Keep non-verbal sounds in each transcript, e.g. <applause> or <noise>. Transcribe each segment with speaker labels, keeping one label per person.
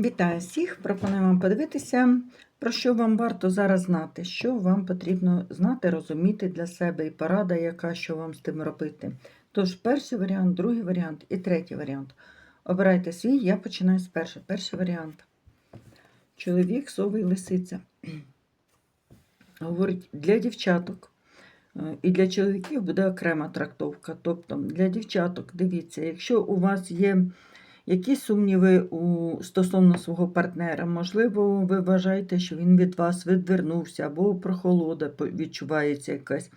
Speaker 1: Вітаю всіх! Пропоную вам подивитися, про що вам варто зараз знати, що вам потрібно знати, розуміти для себе і порада, яка що вам з тим робити. Тож, перший варіант, другий варіант і третій варіант. Обирайте свій, я починаю з першого. Перший варіант. Чоловік, сови і лисиця. <clears throat> Говорить, для дівчаток е, і для чоловіків буде окрема трактовка. Тобто для дівчаток, дивіться, якщо у вас є якісь сумніви у стосовно свого партнера, можливо, ви вважаєте, що він від вас відвернувся, або прохолода відчувається якась,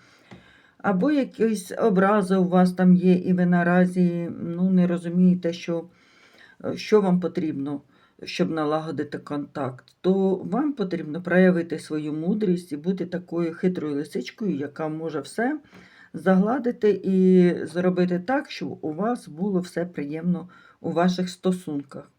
Speaker 1: або якісь образи у вас там є, і ви наразі ну, не розумієте, що, е, що вам потрібно, щоб налагодити контакт, то вам потрібно проявити свою мудрість і бути такою хитрою лисичкою, яка може все загладити і зробити так, щоб у вас було все приємно у ваших стосунках.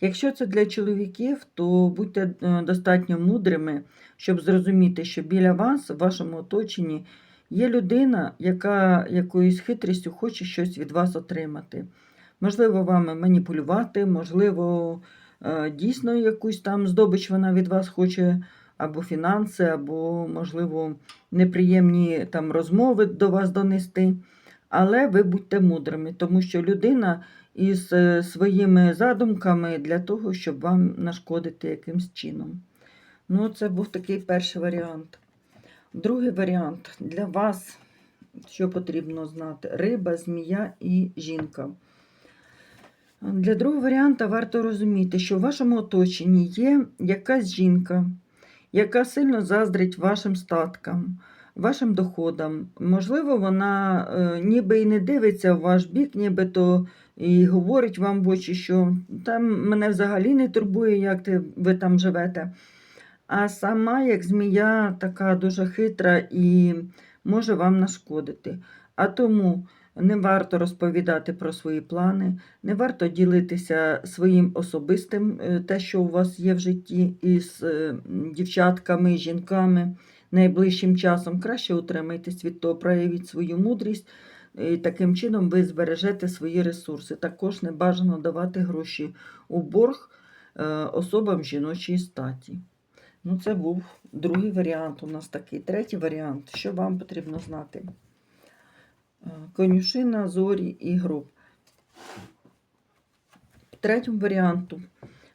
Speaker 1: Якщо це для чоловіків, то будьте е, достатньо мудрими, щоб зрозуміти, що біля вас, в вашому оточенні, є людина, яка якоюсь хитрістю хоче щось від вас отримати. Можливо, вами маніпулювати, можливо, е, дійсно якусь там здобич вона від вас хоче, або фінанси, або, можливо, неприємні там розмови до вас донести. Але ви будьте мудрими, тому що людина із е, своїми задумками для того, щоб вам нашкодити якимсь чином. Ну, це був такий перший варіант. Другий варіант для вас, що потрібно знати: риба, змія і жінка. Для другого варіанта варто розуміти, що в вашому оточенні є якась жінка, яка сильно заздрить вашим статкам, вашим доходам. Можливо, вона е, ніби і не дивиться в ваш бік, нібито і говорить вам в очі, що там мене взагалі не турбує, як ти, ви там живете. А сама, як змія, така дуже хитра і може вам нашкодити. А тому не варто розповідати про свої плани, не варто ділитися своїм особистим, е, те, що у вас є в житті, із е, дівчатками, жінками найближчим часом. Краще утримайтесь від того, проявіть свою мудрість. І таким чином ви збережете свої ресурси. Також не бажано давати гроші у борг е, особам жіночої статі. Ну, це був другий варіант у нас такий. Третій варіант, що вам потрібно знати? Е, Конюшина, зорі і гроб. Третьому варіанту.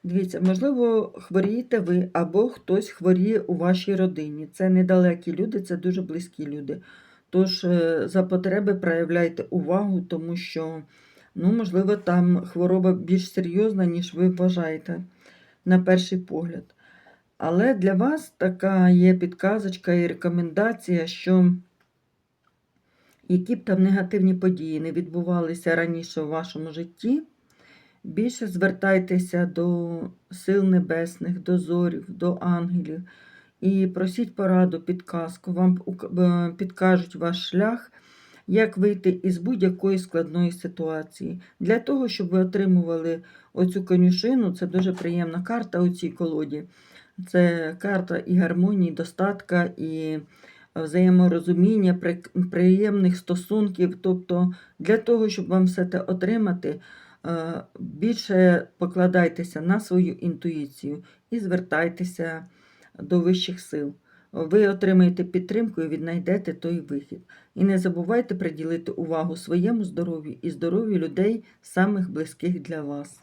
Speaker 1: Дивіться, можливо, хворієте ви або хтось хворіє у вашій родині. Це недалекі люди, це дуже близькі люди. Тож е, за потреби проявляйте увагу, тому що, ну, можливо, там хвороба більш серйозна, ніж ви вважаєте на перший погляд. Але для вас така є підказочка і рекомендація, що які б там негативні події не відбувалися раніше в вашому житті, більше звертайтеся до сил небесних, до зорів, до ангелів і просіть пораду, підказку. Вам підкажуть ваш шлях, як вийти із будь-якої складної ситуації. Для того, щоб ви отримували оцю конюшину, це дуже приємна карта у цій колоді. Це карта і гармонії, достатка, і взаєморозуміння, приємних стосунків. Тобто, для того, щоб вам все те отримати, більше покладайтеся на свою інтуїцію і звертайтеся до вищих сил. Ви отримаєте підтримку і віднайдете той вихід. І не забувайте приділити увагу своєму здоров'ю і здоров'ю людей, самих близьких для вас.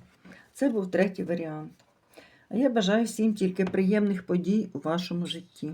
Speaker 1: Це був третій варіант. А я бажаю всім тільки приємних подій у вашому житті.